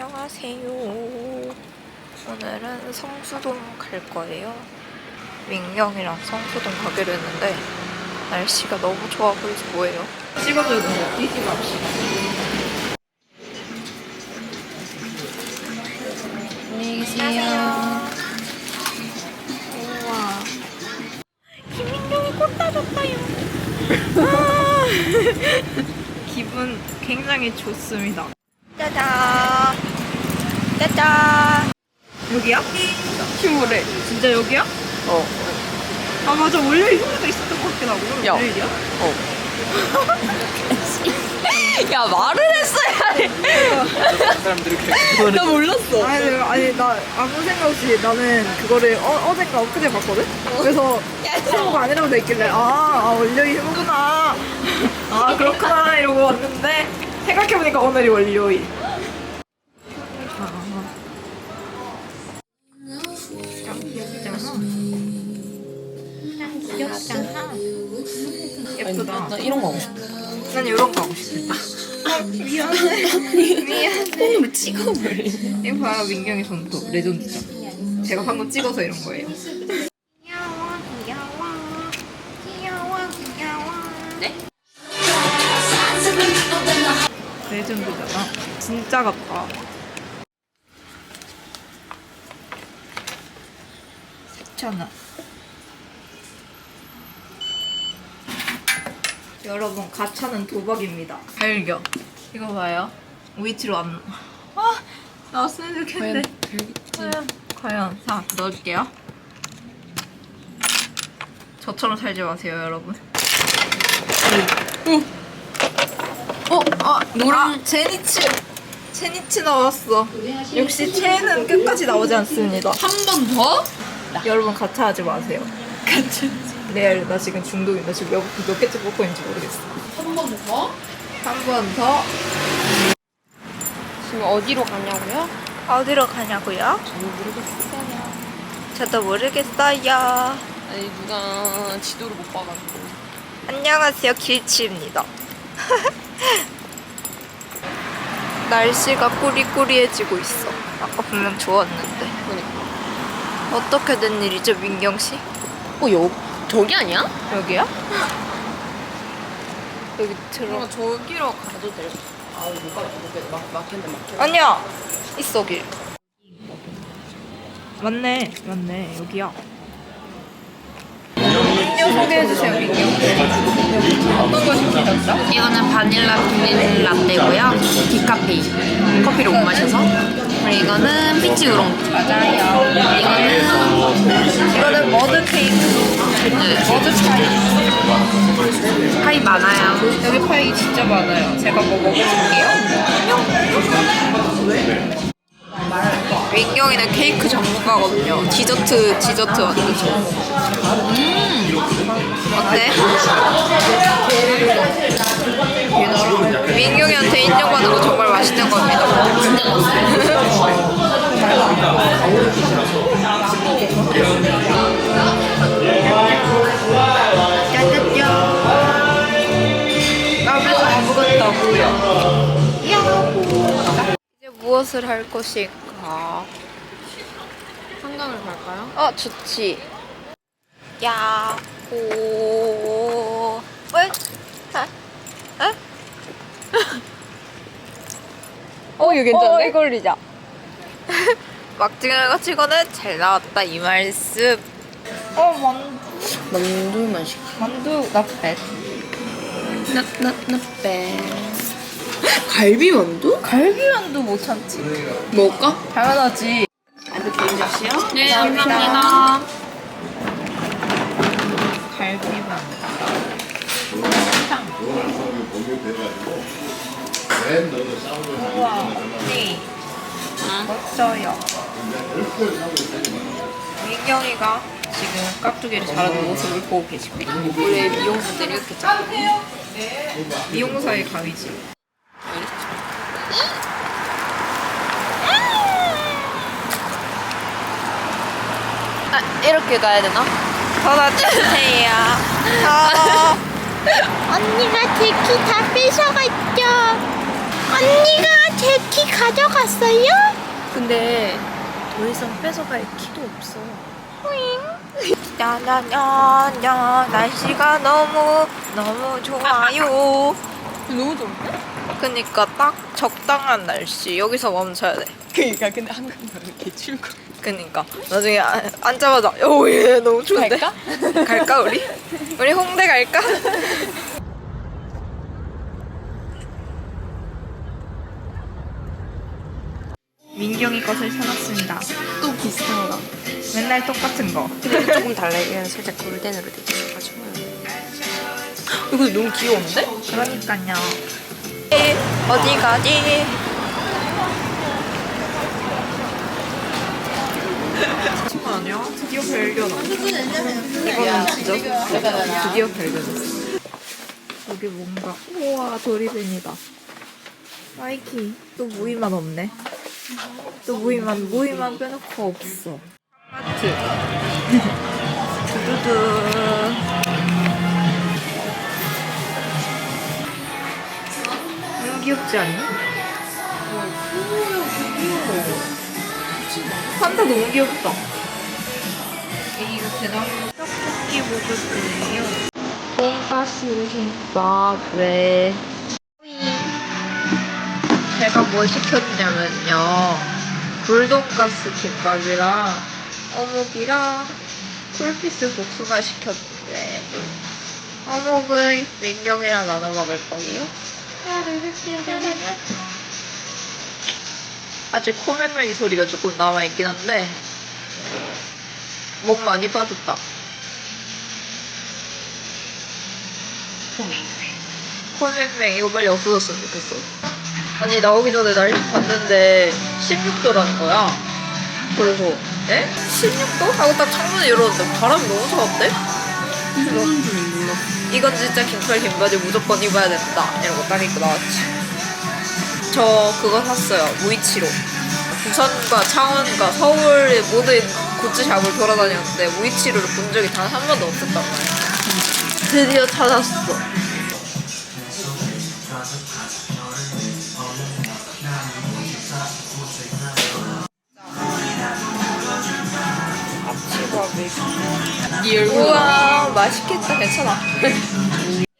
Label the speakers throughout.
Speaker 1: 안녕하세요. 오늘은 성수동 갈 거예요. 민경이랑 성수동 가기로 했는데 날씨가 너무 좋아 보여서 뭐예요? 찍어줘야 되는 뛰지 맙시다. 안녕히 계세요. 우와. 김민경이 꽃 따줬다요. 아. 기분 굉장히 좋습니다. 짜잔. 짜잔. 여기야? 휴무래. 진짜 여기야?
Speaker 2: 어.
Speaker 1: 아 맞아 원래 휴무가 있었던 것 같긴 하고.
Speaker 2: 야.
Speaker 1: 내일이야?
Speaker 2: 어. 야 말을 했어야 해. 나 몰랐어.
Speaker 1: 아니 내가- 아니 나 아무 생각 없이 나는 그거를 어, 어젠가 엊그제 봤거든? 그래서 휴무가 아니라고 돼 있길래 아, 아 월요일 휴무구나 아 그렇구나 이러고 왔는데 생각해보니까 오늘이 월요일 미안해 미안해
Speaker 2: 손으로 찍어버려.
Speaker 1: 이거 봐요 민경이 손톱 레전드죠 제가 방금 찍어서 이런 거예요 귀여워 귀여워 귀여워 귀여워
Speaker 2: 네?
Speaker 1: 레전드잖아 진짜 같다 세차나 여러분 가차는 도박입니다 발견 이거 봐요. 위치로 안 아, 나왔으면 좋겠는데. 과연 과연 자 넣을게요. 저처럼 살지 마세요 여러분. 어? 아
Speaker 2: 노랑-
Speaker 1: 아, 제니츠. 제니츠 나왔어. 역시 채는 끝까지 나오지 않습니다.
Speaker 2: 한 번 더?
Speaker 1: 여러분 가차하지 마세요.
Speaker 2: 같이.
Speaker 1: 레알 나 지금 중독인데 지금 몇, 몇 개째 먹고 있는지 모르겠어.
Speaker 2: 한 번 더?
Speaker 1: 한 번 더
Speaker 2: 지금 어디로 가냐고요?
Speaker 1: 어디로 가냐고요?
Speaker 2: 저는 모르겠어요.
Speaker 1: 저도 모르겠어요
Speaker 2: 아니 누가 지도를 못 봐가지고.
Speaker 1: 안녕하세요 길치입니다 날씨가 꾸리꾸리해지고 있어 아까 분명 좋았는데
Speaker 2: 그러니까.
Speaker 1: 어떻게 된 일이죠 민경 씨?
Speaker 2: 어 여, 저기 아니야?
Speaker 1: 여기야? 여기 들어
Speaker 2: 그러면 저기로 가도 돼. 아 뭐가 뭐가 막 막혔네 막혔네.
Speaker 1: 아니야 있어 길 맞네 맞네 여기야 소개해주세요?
Speaker 2: 이거는 바닐라 비닐 라떼고요. 디카페인. 커피를 못 마셔서. 그리고 이거는 피치 우롱.
Speaker 1: 맞아요
Speaker 2: 이거는
Speaker 1: 이거는 머드 케이크
Speaker 2: 네.
Speaker 1: 머드 파이
Speaker 2: 많아요.
Speaker 1: 여기 파이 진짜 많아요. 제가 뭐 먹어볼게요. 민경이는 케이크 전문가거든요. 디저트 디저트 만드죠 음. 어때? 민경이한테 인정받은 거 정말 맛있는 겁니다 이제 무엇을 할 것일까?
Speaker 2: 한강을 갈까요?
Speaker 1: 어, 좋지. 야호. 왜? 아, 아?
Speaker 2: 어 이거 괜찮네.
Speaker 1: 어, 이거 올리자. 막둥이가 치고는 잘 나왔다 이 말씀. 어, 만,
Speaker 2: 만두만 시켜.
Speaker 1: 만두 나빼.
Speaker 2: 나나나빼. 갈비 만두?
Speaker 1: 갈비만두 못 참지.
Speaker 2: 먹을까?
Speaker 1: 당연하지.
Speaker 2: 네 감사합니다.
Speaker 1: 갈비만두. 우와, 네. 멋져요. 민경이가 지금 깍두기를 잘하는 모습을 보고 계십니다. 원래 미용사들이 이렇게 짜. 미용사의 가위지. 아, 이렇게 가야 되나? 더 놔주세요. 더.
Speaker 3: 언니가 제 키 다 뺏어갔죠. 언니가
Speaker 1: 제 키 가져갔어요? 근데 더 이상 뺏어갈 키도 없어. 야야야야 날씨가 너무 너무 좋아요.
Speaker 2: 너무 좋은데?
Speaker 1: 그니까 딱 적당한 날씨 여기서 멈춰야 돼.
Speaker 2: 그니까 근데 한국 너무 개출고
Speaker 1: 그니까 나중에 아- 앉자마자 오예 너무 좋은데
Speaker 2: 갈까?
Speaker 1: 갈까 우리 우리 홍대 갈까? 민경이 것을 사놨습니다.
Speaker 2: 또 비슷한 거
Speaker 1: 맨날 똑같은 거.
Speaker 2: 근데 조금 달라 얘는 살짝 골덴으로 돼 있어가지고 이거 너무 귀여운데?
Speaker 1: 그러니까요. 어디 가지? 친구 아니야? 드디어 발견. 이거는 진짜 드디어 발견했어. 여기 뭔가 우와 도리벤이다. 마이키 또 무늬만 없네. 또 무늬만 무늬만 빼놓고 없어. 하트. 두두두. 너무 귀엽지 않니? 판다 너무 귀엽다. 대단 떡볶이 거예요. 돈가스 김밥 왜? 제가 뭘 시켰냐면요. 굴돈가스 김밥이랑 어묵이랑 쿨피스 복숭아 시켰는데 어묵은 민경이랑 나눠 먹을 거예요. 아직 코맹맹이 소리가 조금 남아있긴 한데 목 많이 빠졌다. 코맹맹 이거 빨리 없어졌으면 좋겠어. 아니 나오기 전에 날씨 봤는데 16도라는 거야. 그래서 에? 16도? 하고 딱 창문을 열었는데 바람이 너무 차갑대? 그래서 이건 진짜 긴팔 긴바지 무조건 입어야 된다. 이러고 딱 입고 나왔지. 저 그거 샀어요. 무이치로. 부산과 창원과 서울의 모든 굿즈샵을 돌아다녔는데 무이치로를 본 적이 단 한 번도 없었단 말이야. 드디어 찾았어.
Speaker 2: 네 얼굴
Speaker 1: 우와 맛있겠다. 괜찮아.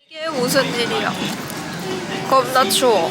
Speaker 1: 이게 무슨 일이야? 겁나 추워